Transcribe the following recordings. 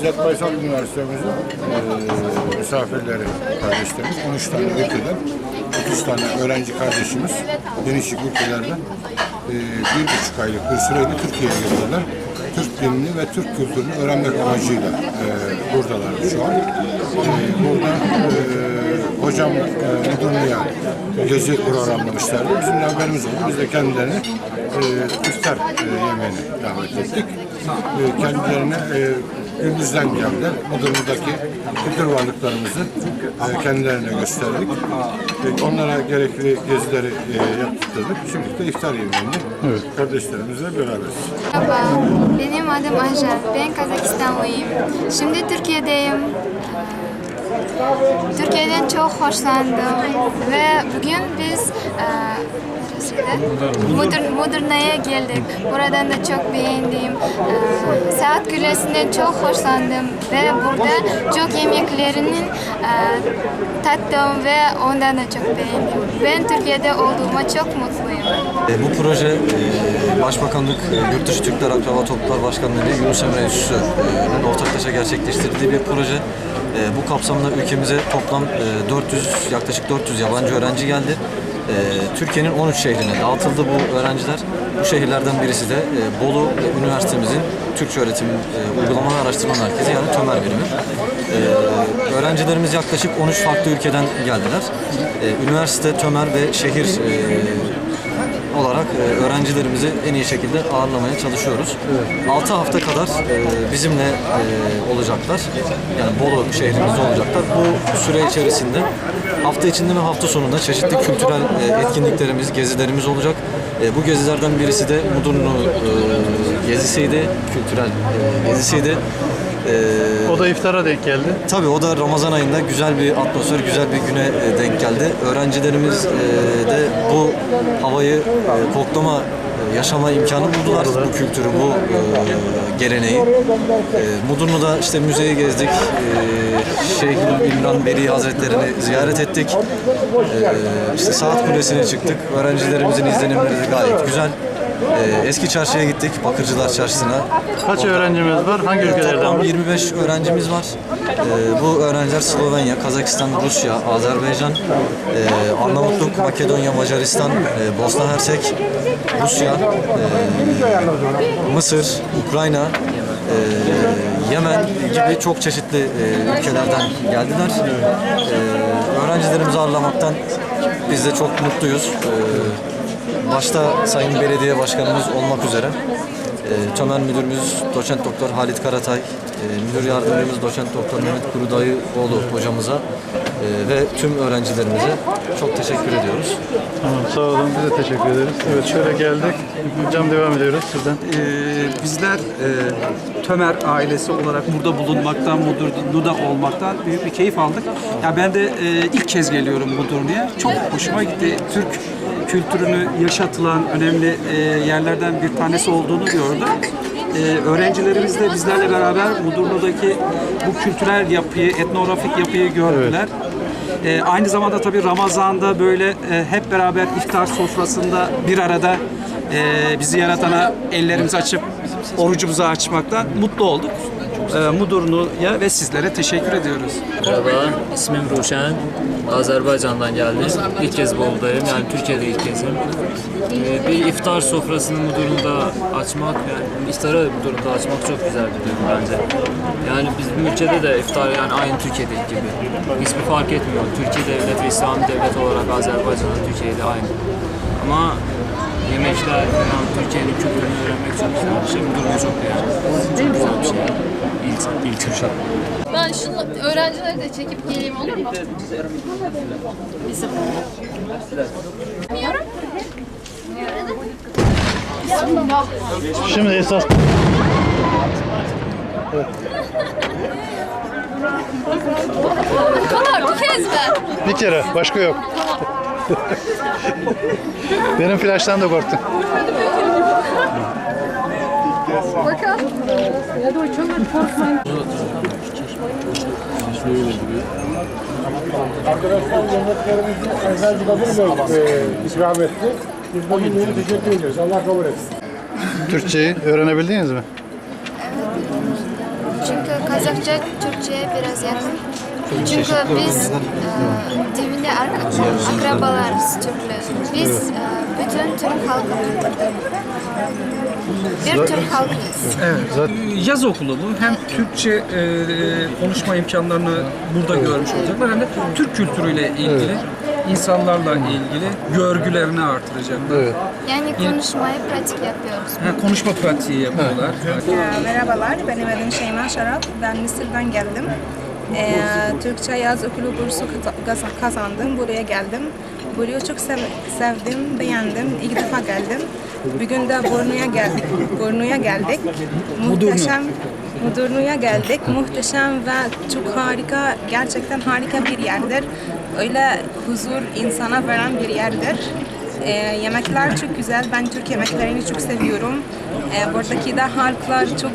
İzzet Baysal Üniversitemizin e, misafirleri kardeşlerimiz 13 tane ülkeden 30 tane öğrenci kardeşimiz değişik ülkelerden e, bir buçuk aylık bir süreyle Türkiye'ye geldiler. Türk dinini ve Türk kültürünü öğrenmek amacıyla e, buradalar şu an. E, burada e, hocam e, müdürlüğe gezi programlamışlardı. Bizim de haberimiz oldu. Biz de kendilerini e, iftar e, yemeğine davet ettik. E, kendilerine e, gündüzden geldiler. Mudurnu'daki kültür varlıklarımızı e, kendilerine gösterdik. E, onlara gerekli gezileri e, yaptırdık. Şimdi de iftar yemeğini kardeşlerimizle beraberiz. Merhaba, benim adım Anjar. Ben Kazakistanlıyım. Şimdi Türkiye'deyim. Türkiye'den çok hoşlandım ve bugün biz e, neresiydi? Mudur, Mudurnu'ya geldik. Buradan da çok beğendim. E, Saat Kulesi'nden çok hoşlandım ve burada çok yemeklerinin e, tattım ve ondan da çok beğendim. Ben Türkiye'de olduğuma çok mutluyum. E, Bu proje e, Başbakanlık e, Yurtdışı Türkler Akraba Topluluklar Başkanlığı ile Yunus Emre Enstitüsü'nün ortaklaşa gerçekleştirdiği bir proje. E, Bu kapsamda ülkemize toplam e, 400 yaklaşık 400 yabancı öğrenci geldi. E, Türkiye'nin 13 şehrine dağıtıldı bu öğrenciler. Bu şehirlerden birisi de e, Bolu Üniversitemizin Türkçe Öğretim e, Uygulama ve Araştırma Merkezi yani TÖMER birimi. E, Öğrencilerimiz yaklaşık 13 farklı ülkeden geldiler. E, Üniversite, TÖMER ve şehir e, olarak e, öğrencilerimizi en iyi şekilde ağırlamaya çalışıyoruz. 6 hafta kadar e, bizimle e, olacaklar. Yani Bolu şehrimizde olacaklar. Bu süre içerisinde hafta içinde ve hafta sonunda çeşitli kültürel e, etkinliklerimiz, gezilerimiz olacak. Bu gezilerden birisi de Mudurnu gezisiydi, kültürel gezisiydi. E, O da iftara denk geldi. Tabii o da Ramazan ayında güzel bir atmosfer, güzel bir güne e, denk geldi. Öğrencilerimiz e, de bu havayı e, koklama, yaşama imkanı buldular. Bu kültürü, bu e, geleneği. E, Mudurnu'da işte müzeyi gezdik. E, Şeyhül İmran Veli Hazretlerini ziyaret ettik. E, işte Saat Kulesi'ne çıktık. Öğrencilerimizin izlenimleri de gayet güzel. E, Eski çarşıya gittik, Bakırcılar Çarşısı'na. Kaç öğrencimiz var? Hangi ülkelerden Toplam var? 25 öğrencimiz var. Ee, bu öğrenciler Slovenya, Kazakistan, Rusya, Azerbaycan, e, Arnavutluk, Makedonya, Macaristan, e, Bosna Hersek, Rusya, e, Mısır, Ukrayna, e, Yemen gibi çok çeşitli e, ülkelerden geldiler. E, öğrencilerimizi ağırlamaktan biz de çok mutluyuz. E, başta Sayın Belediye Başkanımız olmak üzere e, Tömer Müdürümüz Doçent Doktor Halit Karatay, e, Müdür Yardımcımız Doçent Doktor Mehmet Kurudayıoğlu hocamıza e, ve tüm öğrencilerimize çok teşekkür ediyoruz. Tamam, sağ olun. Biz de teşekkür ederiz. Evet, şöyle geldik. Hocam devam ediyoruz sizden. Ee, bizler e, Tömer ailesi olarak burada bulunmaktan, Mudurnu'da olmaktan büyük bir keyif aldık. Ya ben de e, ilk kez geliyorum Mudurnu'ya. Çok hoşuma gitti. Türk kültürünü yaşatılan önemli e, yerlerden bir tanesi olduğunu gördüm. E, öğrencilerimiz de bizlerle beraber Mudurnu'daki bu kültürel yapıyı, etnografik yapıyı gördüler. E, aynı zamanda tabii Ramazan'da böyle e, hep beraber iftar sofrasında bir arada e, bizi yaratana ellerimizi açıp orucumuzu açmaktan mutlu olduk. E, Mudurnu'ya ve sizlere teşekkür ediyoruz. Merhaba, ismim Ruşen. Azerbaycan'dan geldim. İlk kez Bolu'dayım, yani Türkiye'de ilk kezim. Ee, bir iftar sofrasını Mudurnu'da açmak, yani iftarı Mudurnu'da açmak çok güzel bir durum bence. Yani bizim ülkede de iftar yani aynı Türkiye'deki gibi. Hiçbir fark etmiyor. Türkiye devleti, İslami devlet olarak Azerbaycan'da Türkiye'de aynı. Ama yemekler, yani Türkiye'nin kültürünü öğrenmek çok güzel bir şey. Mudurnu çok yani. Çok güzel bir şey. İlk, ilk Kürşat. Ben şunu öğrencileri de çekip geleyim olur mu? Bizim. Bilmiyorum. Şimdi esas Bu kadar bir kez mi? bir kere. Başka yok. Benim flaştan da korktun. Bakalım. Arkadaşlar yemeklerimizi Eczacı Kadir Bey e, ikram etti. Biz bunun için teşekkür ediyoruz. Allah kabul etsin. Türkçeyi öğrenebildiniz mi? Çünkü Kazakça Türkçe'ye biraz yakın. Çünkü biz e, dibinde akrabalarız Türkler. Biz e, bütün Türk halkı. Bir Türk halkıyız. Yaz okulu bu. Hem Türkçe e, konuşma imkanlarını burada görmüş olacaklar hem de Türk kültürüyle ilgili, insanlarla ilgili görgülerini artıracaklar. Evet. Yani konuşmayı pratik yapıyoruz. Ha, konuşma pratiği yapıyorlar. Ee, Merhabalar, benim adım Şeyma Şarap. Ben Mısır'dan geldim. Ee, Türkçe yaz okulu bursu kaz- kazandım. Buraya geldim. Burayı çok sev- sevdim, beğendim. İlk defa geldim. Bugün de Bornu'ya geldik. Bornu'ya geldik. Muhteşem Mudurnu'ya geldik. Muhteşem ve çok harika, gerçekten harika bir yerdir. Öyle huzur insana veren bir yerdir. Ee, yemekler çok güzel. Ben Türk yemeklerini çok seviyorum. Ee, buradaki de halklar çok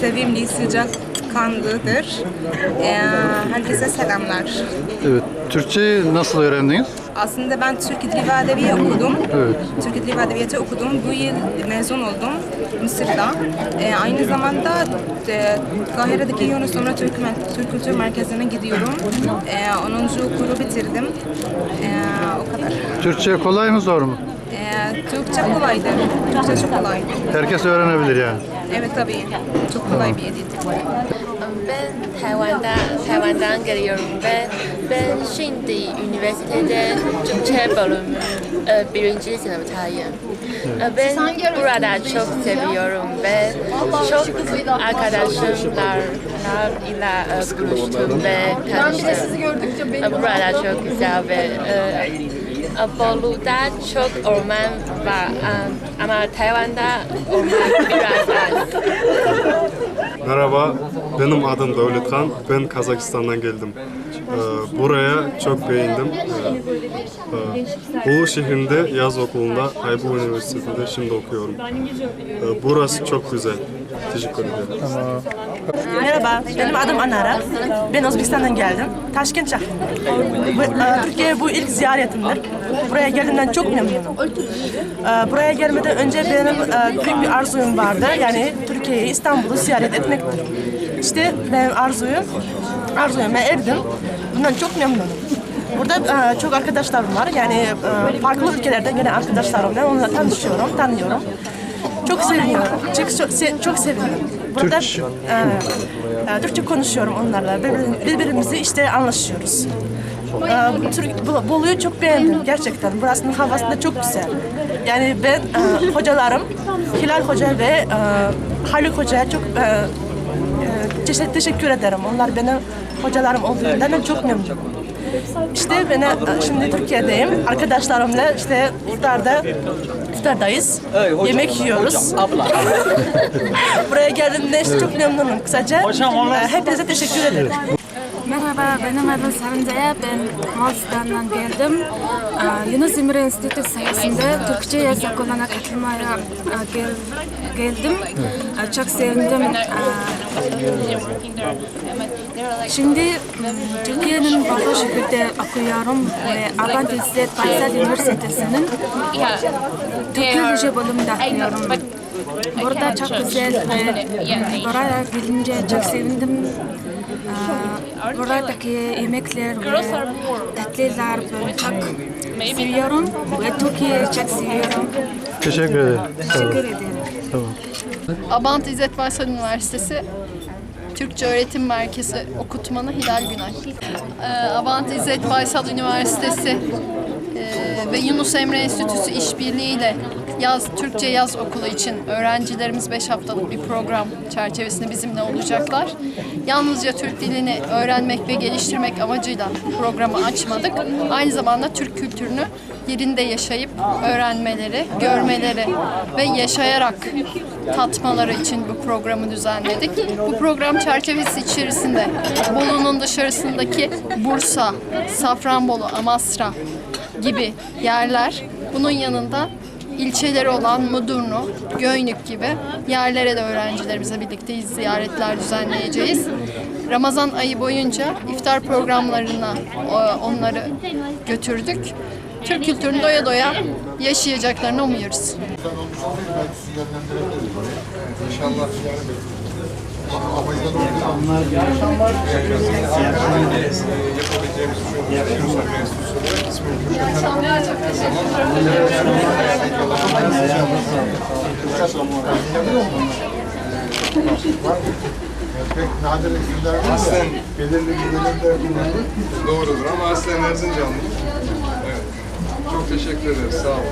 sevimli, sıcak kanlıdır. Ee, herkese selamlar. Evet. Türkçeyi nasıl öğrendiniz? Aslında ben Türk Dili ve Edebiyatı okudum. Evet. Türk Dili ve Edebiyatı okudum. Bu yıl mezun oldum Mısır'da. Ee, aynı zamanda e, Kahire'deki Yunus Emre Türk, Türk Kültür Merkezi'ne gidiyorum. Ee, 10. okulu bitirdim. Ee, o kadar. Türkçe kolay mı zor mu? Ee, Türkçe kolaydı. Türkçe çok kolay. Herkes öğrenebilir yani. Evet tabii. Çok kolay bir dil. Ben Tayvan'da, Tayvan'dan geliyorum ve ben şimdi üniversitede Türkçe bölümü e, birinci sınıftayım. E, Ben burada çok seviyorum ve çok arkadaşlarımla ile e, buluştum ve tanıştım. E, Burada çok güzel ve e, Bolu'da çok orman var ama Tayvan'da orman biraz az. Merhaba, benim adım Davletkan. Ben Kazakistan'dan geldim. Ee, buraya çok beğendim. Ee, e, Bolu şehrinde yaz okulunda Aybu Üniversitesi'nde şimdi okuyorum. Ee, burası çok güzel. Teşekkür ederim. Merhaba, benim adım Anara. Ben Özbekistan'dan geldim. Taşkent şehri. Bu, e, Türkiye bu ilk ziyaretimdir. Buraya geldiğimden çok memnunum. E, Buraya gelmeden önce benim e, büyük bir arzum vardı. Yani Türkiye'yi, İstanbul'u ziyaret etmektir. İşte benim arzuyum, arzuyuma erdim. Bundan çok memnunum. Burada e, çok arkadaşlarım var. Yani e, farklı ülkelerden gelen arkadaşlarım var. Onlarla tanışıyorum, tanıyorum. Çok seviyorum. Çok, çok, se- çok seviyorum. Burada Türk- e, e, Türkçe konuşuyorum onlarla. Birbir- Birbirimizi işte anlaşıyoruz. E, bu Türk, bu- Bolu'yu çok beğendim gerçekten. Burasının havası da çok güzel. Yani ben e, hocalarım, Hilal Hoca ve e, Haluk Hoca'ya çok e, teşekkür, teşekkür ederim. Onlar benim hocalarım olduğundan ben çok memnunum. İşte ben şimdi Türkiye'deyim. Arkadaşlarımla işte iftarda iftardayız. Yemek yiyoruz. Buraya geldiğimde işte çok memnunum kısaca. E, Hepinize teşekkür ederim. Merhaba, benim adım Sarıncaya. Ben Moğolistan'dan geldim. Aa, Yunus Emre Enstitüsü sayesinde Türkçe yaz okuluna katılmaya aa, gel, geldim. Aa, Çok sevindim. Aa, Şimdi Türkiye'nin Bolu şehirde okuyorum ve Abant İzzet Baysal Üniversitesi'nin Teknoloji bölümünde okuyorum. Burada çok güzel ve buraya gelince çok sevindim. Buradaki yemekler ve tatlılar böyle çok seviyorum ve Türkiye'yi çok seviyorum. Teşekkür ederim. Teşekkür ederim. Tamam. Abant İzzet Baysal Üniversitesi Türkçe Öğretim Merkezi okutmanı Hilal Günay. Ee, Abant İzzet Baysal Üniversitesi ve Yunus Emre Enstitüsü işbirliğiyle yaz Türkçe yaz okulu için öğrencilerimiz 5 haftalık bir program çerçevesinde bizimle olacaklar. Yalnızca Türk dilini öğrenmek ve geliştirmek amacıyla programı açmadık. Aynı zamanda Türk kültürünü yerinde yaşayıp öğrenmeleri, görmeleri ve yaşayarak tatmaları için bu programı düzenledik. Bu program çerçevesi içerisinde Bolu'nun dışarısındaki Bursa, Safranbolu, Amasra gibi yerler, bunun yanında ilçeleri olan Mudurnu, Göynük gibi yerlere de öğrencilerimizle birlikte ziyaretler düzenleyeceğiz. Ramazan ayı boyunca iftar programlarına e, onları götürdük. Türk kültürünü doya doya yaşayacaklarını umuyoruz. Pek nadir isimler var ya, belirli bir bölümde kullanılır. Doğrudur ama aslen Erzincanlı. Evet. Çok teşekkür ederiz. Sağ olun.